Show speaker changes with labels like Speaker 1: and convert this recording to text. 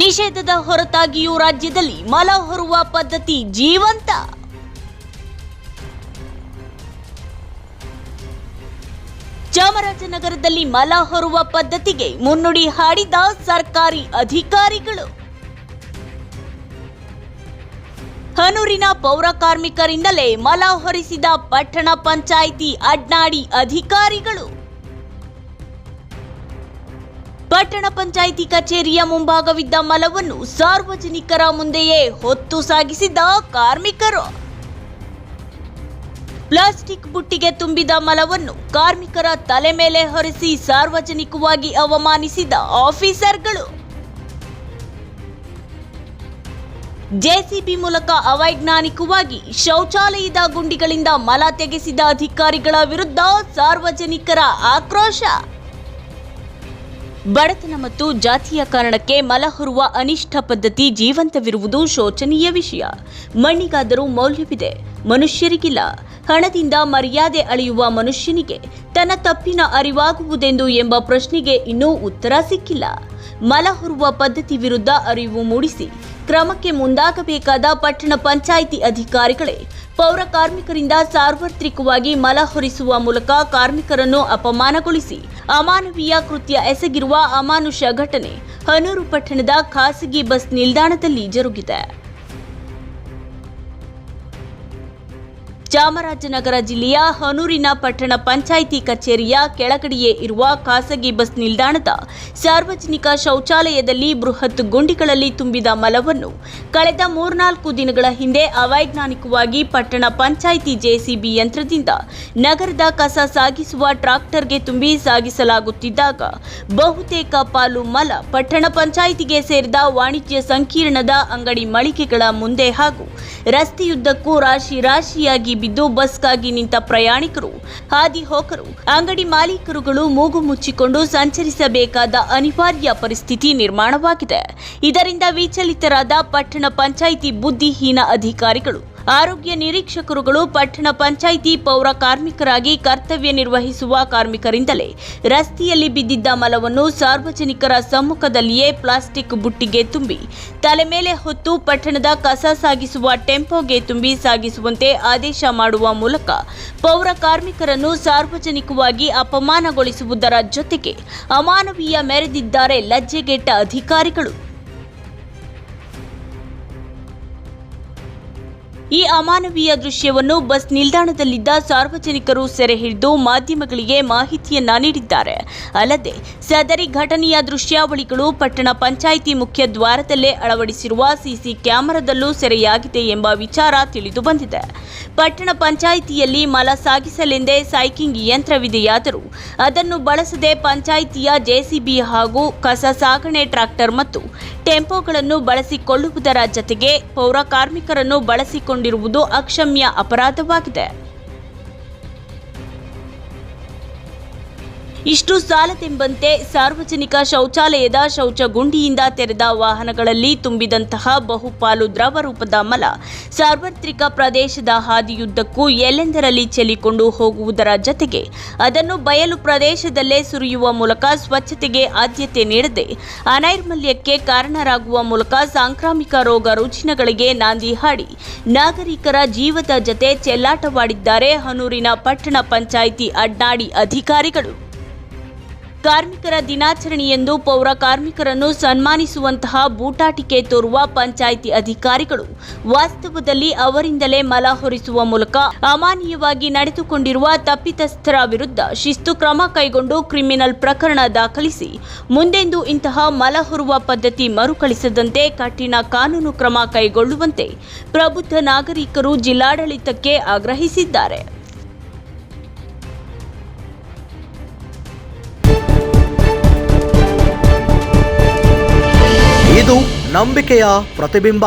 Speaker 1: ನಿಷೇಧದ ಹೊರತಾಗಿಯೂ ರಾಜ್ಯದಲ್ಲಿ ಮಲ ಹೊರುವ ಪದ್ಧತಿ ಜೀವಂತ. ಚಾಮರಾಜನಗರದಲ್ಲಿ ಮಲ ಹೊರುವ ಪದ್ಧತಿಗೆ ಮುನ್ನುಡಿ ಹಾಡಿದ ಸರ್ಕಾರಿ ಅಧಿಕಾರಿಗಳು. ಹನೂರಿನ ಪೌರ ಕಾರ್ಮಿಕರಿಂದಲೇ ಮಲ ಹೊರಿಸಿದ ಪಟ್ಟಣ ಪಂಚಾಯಿತಿ ಅಡ್ನಾಡಿ ಅಧಿಕಾರಿಗಳು. ಪಟ್ಟಣ ಪಂಚಾಯಿತಿ ಕಚೇರಿಯ ಮುಂಭಾಗವಿದ್ದ ಮಲವನ್ನು ಸಾರ್ವಜನಿಕರ ಮುಂದೆಯೇ ಹೊತ್ತು ಸಾಗಿಸಿದ ಕಾರ್ಮಿಕರು. ಪ್ಲಾಸ್ಟಿಕ್ ಬುಟ್ಟಿಗೆ ತುಂಬಿದ ಮಲವನ್ನು ಕಾರ್ಮಿಕರ ತಲೆ ಮೇಲೆ ಹೊರಿಸಿ ಸಾರ್ವಜನಿಕವಾಗಿ ಅವಮಾನಿಸಿದ ಆಫೀಸರ್ಗಳು. ಜೆಸಿಬಿ ಮೂಲಕ ಅವೈಜ್ಞಾನಿಕವಾಗಿ ಶೌಚಾಲಯದ ಗುಂಡಿಗಳಿಂದ ಮಲ ತೆಗೆಸಿದ ಅಧಿಕಾರಿಗಳ ವಿರುದ್ಧ ಸಾರ್ವಜನಿಕರ ಆಕ್ರೋಶ. ಬಡತನ ಮತ್ತು ಜಾತಿಯ ಕಾರಣಕ್ಕೆ ಮಲ ಹೊರುವ ಪದ್ಧತಿ ಜೀವಂತವಿರುವುದು ಶೋಚನೀಯ ವಿಷಯ. ಮಣ್ಣಿಗಾದರೂ ಮೌಲ್ಯವಿದೆ. ಮನುಷ್ಯರಿಗಿಲ್ಲ. ಹಣದಿಂದ ಮರ್ಯಾದೆ ಅಳೆಯುವ ಮನುಷ್ಯನಿಗೆ ತನ್ನ ತಪ್ಪಿನ ಅರಿವಾಗುವುದೆಂದು ಎಂಬ ಪ್ರಶ್ನೆಗೆ ಇನ್ನೂ ಉತ್ತರ ಸಿಕ್ಕಿಲ್ಲ. ಮಲ ಹೊರುವ ಪದ್ಧತಿ ವಿರುದ್ಧ ಅರಿವು ಮೂಡಿಸಿ ಕ್ರಮಕ್ಕೆ ಮುಂದಾಗಬೇಕಾದ ಪಟ್ಟಣ ಪಂಚಾಯಿತಿ ಅಧಿಕಾರಿಗಳೇ ಪೌರ ಕಾರ್ಮಿಕರಿಂದ ಸಾರ್ವತ್ರಿಕವಾಗಿ ಮಲ ಹೊರಿಸುವ ಮೂಲಕ ಕಾರ್ಮಿಕರನ್ನು ಅಪಮಾನಗೊಳಿಸಿ ಅಮಾನವೀಯ ಕೃತ್ಯ ಎಸಗಿರುವ ಅಮಾನುಷ ಘಟನೆ ಹನೂರು ಪಟ್ಟಣದ ಖಾಸಗಿ ಬಸ್ ನಿಲ್ದಾಣದಲ್ಲಿ ಜರುಗಿದೆ. ಚಾಮರಾಜನಗರ ಜಿಲ್ಲೆಯ ಹನೂರಿನ ಪಟ್ಟಣ ಪಂಚಾಯಿತಿ ಕಚೇರಿಯ ಕೆಳಗಡೆಯೇ ಇರುವ ಖಾಸಗಿ ಬಸ್ ನಿಲ್ದಾಣದ ಸಾರ್ವಜನಿಕ ಶೌಚಾಲಯದಲ್ಲಿ ಬೃಹತ್ ಗುಂಡಿಗಳಲ್ಲಿ ತುಂಬಿದ ಮಲವನ್ನು ಕಳೆದ ಮೂರ್ನಾಲ್ಕು ದಿನಗಳ ಹಿಂದೆ ಅವೈಜ್ಞಾನಿಕವಾಗಿ ಪಟ್ಟಣ ಪಂಚಾಯಿತಿ ಜೆಸಿಬಿ ಯಂತ್ರದಿಂದ ನಗರದ ಕಸ ಸಾಗಿಸುವ ಟ್ರಾಕ್ಟರ್ಗೆ ತುಂಬಿ ಸಾಗಿಸಲಾಗುತ್ತಿದ್ದಾಗ ಬಹುತೇಕ ಪಾಲು ಮಲ ಪಟ್ಟಣ ಪಂಚಾಯಿತಿಗೆ ಸೇರಿದ ವಾಣಿಜ್ಯ ಸಂಕೀರ್ಣದ ಅಂಗಡಿ ಮಳಿಗೆಗಳ ಮುಂದೆ ಹಾಗೂ ರಸ್ತೆಯುದ್ದಕ್ಕೂ ರಾಶಿ ರಾಶಿಯಾಗಿ ಬಿದ್ದು ಬಸ್ಗಾಗಿ ನಿಂತ ಪ್ರಯಾಣಿಕರು, ಹಾದಿ ಹೋಕರು, ಅಂಗಡಿ ಮಾಲೀಕರುಗಳು ಮೂಗು ಮುಚ್ಚಿಕೊಂಡು ಸಂಚರಿಸಬೇಕಾದ ಅನಿವಾರ್ಯ ಪರಿಸ್ಥಿತಿ ನಿರ್ಮಾಣವಾಗಿದೆ. ಇದರಿಂದ ವಿಚಲಿತರಾದ ಪಟ್ಟಣ ಪಂಚಾಯಿತಿ ಬುದ್ಧಿಹೀನ ಅಧಿಕಾರಿಗಳು ಆರೋಗ್ಯ ನಿರೀಕ್ಷಕರುಗಳು ಪಟ್ಟಣ ಪಂಚಾಯಿತಿ ಪೌರ ಕಾರ್ಮಿಕರಾಗಿ ಕರ್ತವ್ಯ ನಿರ್ವಹಿಸುವ ಕಾರ್ಮಿಕರಿಂದಲೇ ರಸ್ತೆಯಲ್ಲಿ ಬಿದ್ದಿದ್ದ ಮಲವನ್ನು ಸಾರ್ವಜನಿಕರ ಸಮ್ಮುಖದಲ್ಲಿಯೇ ಪ್ಲಾಸ್ಟಿಕ್ ಬುಟ್ಟಿಗೆ ತುಂಬಿ ತಲೆ ಮೇಲೆ ಹೊತ್ತು ಪಟ್ಟಣದ ಕಸ ಸಾಗಿಸುವ ಟೆಂಪೋಗೆ ತುಂಬಿ ಸಾಗಿಸುವಂತೆ ಆದೇಶ ಮಾಡುವ ಮೂಲಕ ಪೌರ ಕಾರ್ಮಿಕರನ್ನು ಸಾರ್ವಜನಿಕವಾಗಿ ಅಪಮಾನಗೊಳಿಸುವುದರ ಜೊತೆಗೆ ಅಮಾನವೀಯ ಮೆರೆದಿದ್ದಾರೆ ಲಜ್ಜೆಗೆಟ್ಟ ಅಧಿಕಾರಿಗಳು. ಈ ಅಮಾನವೀಯ ದೃಶ್ಯವನ್ನು ಬಸ್ ನಿಲ್ದಾಣದಲ್ಲಿದ್ದ ಸಾರ್ವಜನಿಕರು ಸೆರೆ ಹಿಡಿದು ಮಾಧ್ಯಮಗಳಿಗೆ ಮಾಹಿತಿಯನ್ನ ನೀಡಿದ್ದಾರೆ. ಅಲ್ಲದೆ, ಸದರಿ ಘಟನೆಯ ದೃಶ್ಯಾವಳಿಗಳು ಪಟ್ಟಣ ಪಂಚಾಯಿತಿ ಮುಖ್ಯ ದ್ವಾರದಲ್ಲೇ ಅಳವಡಿಸಿರುವ ಸಿಸಿ ಕ್ಯಾಮೆರಾದಲ್ಲೂ ಸೆರೆಯಾಗಿದೆ ಎಂಬ ವಿಚಾರ ತಿಳಿದು ಬಂದಿದೆ. ಪಟ್ಟಣ ಪಂಚಾಯಿತಿಯಲ್ಲಿ ಮಲ ಸಾಗಿಸಲೆಂದೇ ಸೈಕಿಂಗ್ ಯಂತ್ರವಿದೆಯಾದರೂ, ಅದನ್ನು ಬಳಸದೆ ಪಂಚಾಯಿತಿಯ ಜೆಸಿಬಿ ಹಾಗೂ ಕಸ ಸಾಗಣೆ ಟ್ರಾಕ್ಟರ್ ಮತ್ತು ಟೆಂಪೋಗಳನ್ನು ಬಳಸಿಕೊಳ್ಳುವುದರ ಜತೆಗೆ ಪೌರ ಕಾರ್ಮಿಕರನ್ನು ಬಳಸಿಕೊಂಡಿರುವುದು ಅಕ್ಷಮ್ಯ ಅಪರಾಧವಾಗಿದೆ. ಇಷ್ಟು ಸಾಲದೆಂಬಂತೆ ಸಾರ್ವಜನಿಕ ಶೌಚಾಲಯದ ಶೌಚ ಗುಂಡಿಯಿಂದ ತೆರೆದ ವಾಹನಗಳಲ್ಲಿ ತುಂಬಿದಂತಹ ಬಹುಪಾಲು ದ್ರವ ರೂಪದ ಮಲ ಸಾರ್ವತ್ರಿಕ ಪ್ರದೇಶದ ಹಾದಿಯುದ್ದಕ್ಕೂ ಎಲ್ಲೆಂದರಲ್ಲಿ ಚೆಲ್ಲಿಕೊಂಡು ಹೋಗುವುದರ ಜತೆಗೆ ಅದನ್ನು ಬಯಲು ಪ್ರದೇಶದಲ್ಲೇ ಸುರಿಯುವ ಮೂಲಕ ಸ್ವಚ್ಛತೆಗೆ ಆದ್ಯತೆ ನೀಡದೆ ಅನೈರ್ಮಲ್ಯಕ್ಕೆ ಕಾರಣರಾಗುವ ಮೂಲಕ ಸಾಂಕ್ರಾಮಿಕ ರೋಗ ರುಜಿನಗಳಿಗೆ ನಾಂದಿ ಹಾಡಿ ನಾಗರಿಕರ ಜೀವದ ಜತೆ ಚೆಲ್ಲಾಟವಾಡಿದ್ದಾರೆ ಹನೂರಿನ ಪಟ್ಟಣ ಪಂಚಾಯಿತಿ ಅಡ್ನಾಡಿ ಅಧಿಕಾರಿಗಳು. ಕಾರ್ಮಿಕರ ದಿನಾಚರಣೆಯಂದು ಪೌರ ಕಾರ್ಮಿಕರನ್ನು ಸನ್ಮಾನಿಸುವಂತಹ ಬೂಟಾಟಿಕೆ ತೋರುವ ಪಂಚಾಯಿತಿ ಅಧಿಕಾರಿಗಳು ವಾಸ್ತವದಲ್ಲಿ ಅವರಿಂದಲೇ ಮಲ ಹೊರಿಸುವ ಮೂಲಕ ಅಮಾನ್ಯವಾಗಿ ನಡೆದುಕೊಂಡಿರುವ ತಪ್ಪಿತಸ್ಥರ ವಿರುದ್ಧ ಶಿಸ್ತು ಕ್ರಮ ಕೈಗೊಂಡು ಕ್ರಿಮಿನಲ್ ಪ್ರಕರಣ ದಾಖಲಿಸಿ ಮುಂದೆಂದು ಇಂತಹ ಮಲ ಹೊರುವ ಪದ್ಧತಿ ಮರುಕಳಿಸದಂತೆ ಕಠಿಣ ಕಾನೂನು ಕ್ರಮ ಕೈಗೊಳ್ಳುವಂತೆ ಪ್ರಬುದ್ಧ ನಾಗರಿಕರು ಜಿಲ್ಲಾಡಳಿತಕ್ಕೆ ಆಗ್ರಹಿಸಿದ್ದಾರೆ.
Speaker 2: ಇದು ನಂಬಿಕೆಯ ಪ್ರತಿಬಿಂಬ.